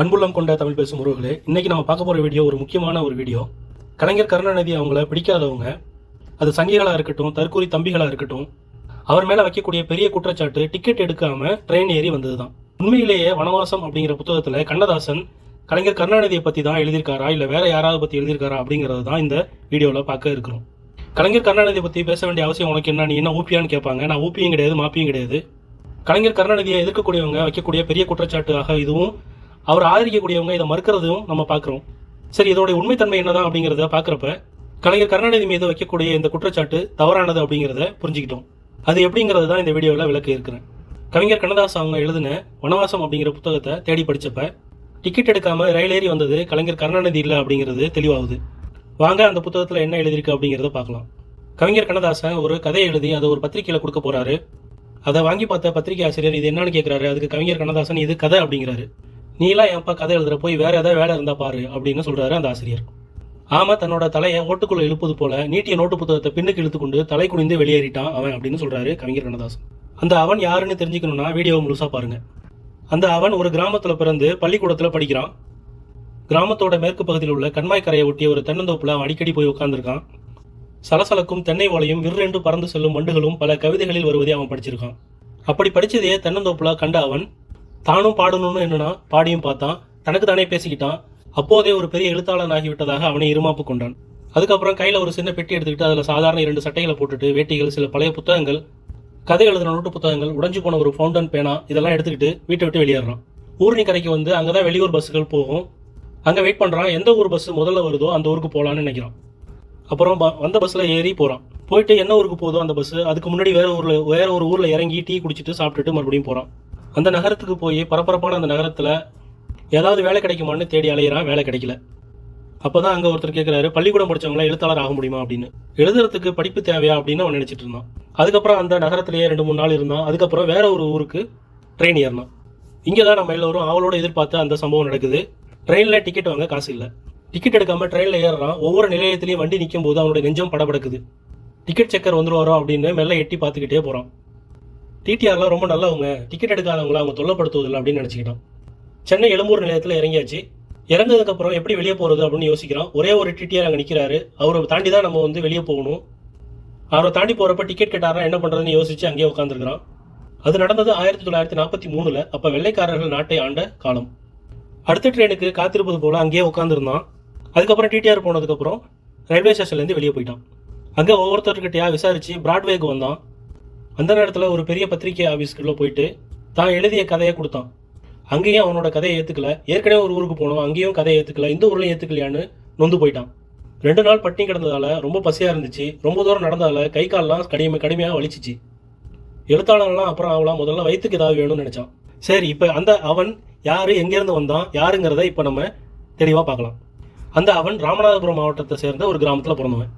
அன்புள்ளம் கொண்ட தமிழ் பேசும் உறவுகளே இன்றைக்கி நம்ம பார்க்க போகிற வீடியோ ஒரு முக்கியமான ஒரு வீடியோ. கலைஞர் கருணாநிதி அவங்கள பிடிக்காதவங்க அது சங்கிகளாக இருக்கட்டும் தற்கூரி தம்பிகளாக இருக்கட்டும் அவர் மேலே வைக்கக்கூடிய பெரிய குற்றச்சாட்டு டிக்கெட் எடுக்காமல் ட்ரெயின் ஏறி வந்தது தான் உண்மையிலேயே வனவாசம் அப்படிங்கிற புத்தகத்தில் கண்ணதாசன் கலைஞர் கருணாநிதியை பற்றி தான் எழுதியிருக்காரா இல்லை வேற யாராவது பற்றி எழுதியிருக்காரா அப்படிங்கிறது தான் இந்த வீடியோவில் பார்க்க இருக்கிறோம். கலைஞர் கருணாநிதியை பற்றி பேச வேண்டிய அவசியம் உனக்கு என்ன? நீ என்ன ஊப்பியான்னு கேட்பாங்க. நான் ஊப்பியும் கிடையாது மாப்பியும் கிடையாது. கலைஞர் கருணாநிதியை எதிர்க்கக்கூடியவங்க வைக்கக்கூடிய பெரிய குற்றச்சாட்டாக இதுவும் அவர் ஆதரிக்கக்கூடியவங்க இதை மறுக்கிறதும் நம்ம பார்க்குறோம். சரி இதோடைய உண்மைத்தன்மை என்னதான் அப்படிங்கிறத பார்க்குறப்ப கலைஞர் கருணாநிதி மீது வைக்கக்கூடிய இந்த குற்றச்சாட்டு தவறானது அப்படிங்கிறத புரிஞ்சுக்கிட்டோம். அது எப்படிங்கிறது தான் இந்த வீடியோவில் விளக்க இருக்கிறேன் கவிஞர் கண்ணதாஸ் அவங்க எழுதின வனவாசம் அப்படிங்கிற புத்தகத்தை தேடி படித்தப்ப டிக்கெட் எடுக்காம ரயில் ஏறி வந்தது கலைஞர் கருணாநிதி இல்லை அப்படிங்கிறது தெளிவாகுது. வாங்க அந்த புத்தகத்தில் என்ன எழுதியிருக்கு அப்படிங்கிறத பார்க்கலாம். கவிஞர் கண்ணதாசன் ஒரு கதையை எழுதி அதை ஒரு பத்திரிக்கையில் கொடுக்க போறாரு. அதை வாங்கி பார்த்த பத்திரிகை ஆசிரியர் இது என்னன்னு கேட்குறாரு அதுக்கு கவிஞர் கண்ணதாசன் இது கதை அப்படிங்கிறாரு. நீலாம் ஏன்ப்பா கதை எழுதுற போய் வேற ஏதாவது வேலை இருந்தா பாரு அப்படின்னு சொல்றாரு அந்த ஆசிரியர். ஆமா தன்னோட தலையை ஓட்டுக்குள்ள இழுப்பது போல நீட்டிய நோட்டு புத்தகத்தை பின்னுக்கு இழுத்துக்கொண்டு தலை குனிந்து வெளியேறிட்டான் அவன் அப்படின்னு சொல்றாரு கவிஞர் கண்ணதாசன். அந்த அவன் யாருன்னு தெரிஞ்சுக்கணும்னா வீடியோவை முழுசா பாருங்க. அந்த அவன் ஒரு கிராமத்துல பிறந்து பள்ளிக்கூடத்துல படிக்கிறான். கிராமத்தோட மேற்கு பகுதியில் உள்ள கண்மாய் கரையை ஒட்டிய ஒரு தென்னந்தோப்புல அவன் அடிக்கடி போய் உட்காந்துருக்கான் சலசலக்கும் தென்னை ஓலையும் விற்றென்று பறந்து செல்லும் வண்டுகளும் பல கவிதைகளில் வருவதை அவன் படிச்சிருக்கான். அப்படி படிச்சதையே தென்னந்தோப்புல கண்ட அவன் தானும் பாடணும்னு என்னன்னா பாடியும் பார்த்தான். தனக்கு தானே பேசிக்கிட்டான். அப்போதே ஒரு பெரிய எழுத்தாளன் ஆகிவிட்டதாக அவனை இருமாப்பு கொண்டான். அதுக்கப்புறம் கையில் ஒரு சின்ன பெட்டி எடுத்துக்கிட்டு அதில் சாதாரண இரண்டு சட்டைகளை போட்டுட்டு வேட்டிகள் சில பழைய புத்தகங்கள் கதை எழுதுன நோட்டு புத்தகங்கள் உடைஞ்சு போன ஒரு ஃபவுண்டன் பேனா இதெல்லாம் எடுத்துக்கிட்டு வீட்டை விட்டு வெளியேறான். ஊரணி கரைக்கு வந்து அங்கே தான் வெளியூர் பஸ்ஸுகள் போகும். அங்கே வெயிட் பண்ணுறான் எந்த ஊர் பஸ் முதல்ல வருதோ அந்த ஊருக்கு போகலான்னு நினைக்கிறான். அப்புறம் ப- வந்த பஸ்ஸில் ஏறி போகிறான் போயிட்டு என்ன ஊருக்கு போதோ அந்த பஸ் அதுக்கு முன்னாடி வேற ஊரில் வேற ஒரு ஊரில் இறங்கி டீ குடிச்சிட்டு சாப்பிட்டுட்டு மறுபடியும் போகிறான் அந்த நகரத்துக்கு போய் பரபரப்பான அந்த நகரத்தில் ஏதாவது வேலை கிடைக்குமான்னு தேடி அலையிறான் வேலை கிடைக்கல. அப்போ தான் அங்கே ஒருத்தர் கேட்குறாரு பள்ளிக்கூடம் படித்தவங்களாம் எழுத்தாளர் ஆக முடியுமா அப்படின்னு. எழுதுறதுக்கு படிப்பு தேவையா அப்படின்னு அவன் நினச்சிட்டு இருந்தான். அதுக்கப்புறம் அந்த நகரத்திலேயே ரெண்டு மூணு நாள் இருந்தான். அதுக்கப்புறம் வேற ஒரு ஊருக்கு ட்ரெயின் ஏறினான். இங்கே தான் நம்ம எல்லோரும் அவளோட எதிர்பார்த்து அந்த சம்பவம் நடக்குது. ட்ரெயினில் டிக்கெட் வாங்க காசு இல்லை. டிக்கெட் எடுக்காமல் ட்ரெயினில் ஏறுறான். ஒவ்வொரு நிலையத்திலையும் வண்டி நிற்கும் போது அவனோட நெஞ்சம் படபடக்குது. டிக்கெட் செக்கர் வந்துருவாரோ அப்படின்னு மெல்ல எட்டி பார்த்துக்கிட்டே போகிறான் டிடிஆர்லாம் ரொம்ப நல்லவங்க. டிக்கெட் எடுக்காதவங்கள அவங்க தொல்லப்படுத்துவதில்லை அப்படின்னு நினச்சிக்கிட்டோம். சென்னை எழும்பூர் நிலையத்தில் இறங்கியாச்சு. இறந்ததுக்கப்புறம் எப்படி வெளியே போகிறது அப்படின்னு யோசிக்கிறோம். ஒரே ஒரு டிடிஆர் அங்கே நிற்கிறாரு அவரை தாண்டி தான் நம்ம வந்து வெளியே போகணும். அவரை தாண்டி போகிறப்ப டிக்கெட் கேட்டாரா என்ன பண்ணுறதுன்னு யோசிச்சு அங்கேயே உட்காந்துருக்கிறான் அது நடந்தது ஆயிரத்தி தொள்ளாயிரத்தி நாற்பத்தி மூணுல. அப்போ வெள்ளைக்காரர்கள் நாட்டை ஆண்ட காலம். அடுத்த ட்ரெயினுக்கு காத்திருப்பது போல் அங்கேயே உட்காந்துருந்தான் அதுக்கப்புறம் டிடிஆர் போனதுக்கப்புறம் ரயில்வே ஸ்டேஷன்லேருந்து வெளியே போயிட்டான். அங்கே ஒவ்வொருத்தர்கிட்டயா விசாரித்து பிராட்வேக்கு வந்தான். அந்த நேரத்தில் ஒரு பெரிய பத்திரிகை ஆஃபீஸ்க்குள்ளே போயிட்டு தான் எழுதிய கதையை கொடுத்தான். அங்கேயும் அவனோட கதையை ஏற்றுக்கல ஏற்கனவே ஒரு ஊருக்கு போனோம். அங்கேயும் கதையை ஏற்றுக்கல இந்த ஊர்லையும் ஏற்றுக்கலையான்னு நொந்து போயிட்டான். ரெண்டு நாள் பட்டினி கிடந்ததால ரொம்ப பசியாக இருந்துச்சு. ரொம்ப தூரம் நடந்ததால் கை கால்லாம் கடுமை கடுமையாக வலிச்சிச்சு. எழுத்தாளர்லாம் அப்புறம் அவளாம் முதல்ல வயிற்றுக்கு ஏதாவது வேணும்னு நினச்சான். சரி இப்போ அந்த அவன் யார் எங்கேருந்து வந்தான் யாருங்கிறத இப்போ நம்ம தெளிவாக பார்க்கலாம். அந்த அவன் ராமநாதபுரம் மாவட்டத்தை சேர்ந்த ஒரு கிராமத்தில் பிறந்தவன்.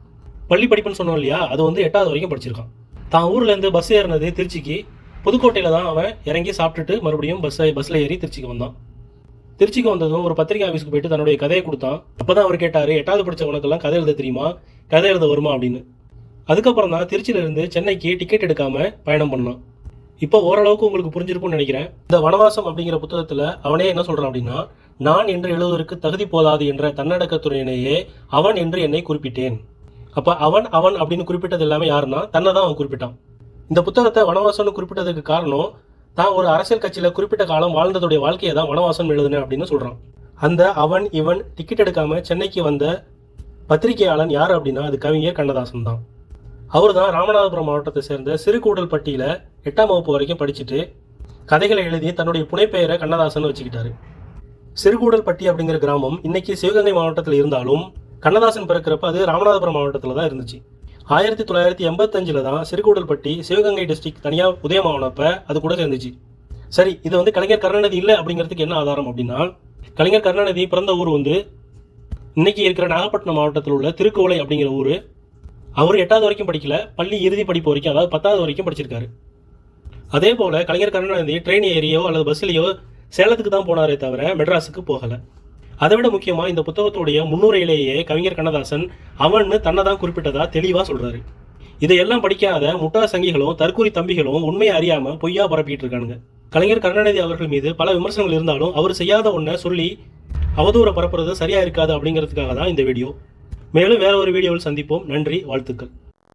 பள்ளி படிப்புன்னு சொன்னோம் இல்லையா? அது வந்து எட்டாவது வரைக்கும் படிச்சிருக்கான். தான் ஊர்லேருந்து பஸ் ஏறினது திருச்சிக்கு. புதுக்கோட்டையில் தான் அவன் இறங்கி சாப்பிட்டுட்டு மறுபடியும் பஸ்ஸை பஸ்ஸில் ஏறி திருச்சிக்கு வந்தான். திருச்சிக்கு வந்ததும் ஒரு பத்திரிகை ஆஃபீஸ்க்கு போயிட்டு தன்னுடைய கதையை கொடுத்தான். அப்போ தான் அவர் கேட்டார் எட்டாவது படித்த உனக்கெல்லாம் கதை எழுத தெரியுமா? கதை எழுத வருமா? அப்படின்னு. அதுக்கப்புறம் தான் திருச்சியிலேருந்து சென்னைக்கு டிக்கெட் எடுக்காமல் பயணம் பண்ணான். இப்போ ஓரளவுக்கு உங்களுக்கு புரிஞ்சிருக்கும்னு நினைக்கிறேன். இந்த வனவாசம் அப்படிங்கிற புத்தகத்தில் அவனே என்ன சொல்கிறான் அப்படின்னா நான் என்று எழுதுவதற்கு தகுதி போதாது என்ற தன்னடக்கத்துறையினையே அவன் என்று என்னை குறிப்பிட்டேன். அப்ப அவன் அவன் அப்படின்னு குறிப்பிட்டது எல்லாமே யாருன்னா தன்னை தான் அவன் குறிப்பிட்டான். இந்த புத்தகத்தை வனவாசம்னு குறிப்பிட்டதுக்கு காரணம் தான் ஒரு அரசியல் கட்சியில குறிப்பிட்ட காலம் வாழ்ந்ததுடைய வாழ்க்கையை தான் வனவாசம் எழுதுனேன் அப்படின்னு சொல்றான். அந்த அவன் இவன் டிக்கெட் எடுக்காம சென்னைக்கு வந்த பத்திரிகையாளன் யார் அப்படின்னா அது கவிஞர் கண்ணதாசன் தான். அவர் தான் ராமநாதபுரம் மாவட்டத்தை சேர்ந்த சிறுகூடல்பட்டியில எட்டாம் வகுப்பு வரைக்கும் படிச்சுட்டு கதைகளை எழுதி தன்னுடைய புனைப்பெயரை கண்ணதாசன் வச்சுக்கிட்டாரு. சிறுகூடல்பட்டி அப்படிங்கிற கிராமம் இன்னைக்கு சிவகங்கை மாவட்டத்தில் இருந்தாலும் கண்ணதாசன் பிறக்கிறப்ப அது ராமநாதபுரம் மாவட்டத்தில் தான் இருந்துச்சு. ஆயிரத்தி தொள்ளாயிரத்தி எண்பத்தஞ்சில் தான் சிறுகூடல்பட்டி சிவகங்கை டிஸ்ட்ரிக்ட் தனியாக உதயமானப்ப அது கூட சேர்ந்துச்சு. சரி இது வந்து கலைஞர் கருணாநிதி இல்லை அப்படிங்கிறதுக்கு என்ன ஆதாரம் அப்படின்னா கலைஞர் கருணாநிதி பிறந்த ஊர் வந்து இன்னைக்கு இருக்கிற நாகப்பட்டினம் மாவட்டத்தில் உள்ள திருக்கோலை அப்படிங்கிற ஊர். அவர் எட்டாவது வரைக்கும் படிக்கல. பள்ளி இறுதி படிப்பு வரைக்கும் அதாவது பத்தாவது வரைக்கும் படிச்சிருக்காரு. அதே போல் கலைஞர் கருணாநிதி ட்ரெயின் ஏறியோ அல்லது பஸ்லேயோ சேலத்துக்கு தான் போனாரே தவிர மெட்ராஸுக்கு போகலை. அதை விட முக்கியமாக இந்த புத்தகத்துடைய முன்னுரையிலேயே கவிஞர் கண்ணதாசன் அவன்னு தன்னை தான் குறிப்பிட்டதா தெளிவாக சொல்கிறாரு இதையெல்லாம் படிக்காத முட்டா சங்கிகளும் தற்கூரி தம்பிகளும் உண்மையை அறியாமல் பொய்யா பரப்பிட்டு இருக்கானுங்க. கலைஞர் கருணாநிதி அவர்கள் மீது பல விமர்சனங்கள் இருந்தாலும் அவர் செய்யாத ஒன்றை சொல்லி அவதூற பரப்புறது சரியா இருக்காது அப்படிங்கிறதுக்காக தான் இந்த வீடியோ. மேலும் வேற ஒரு வீடியோவில் சந்திப்போம். நன்றி வாழ்த்துக்கள்.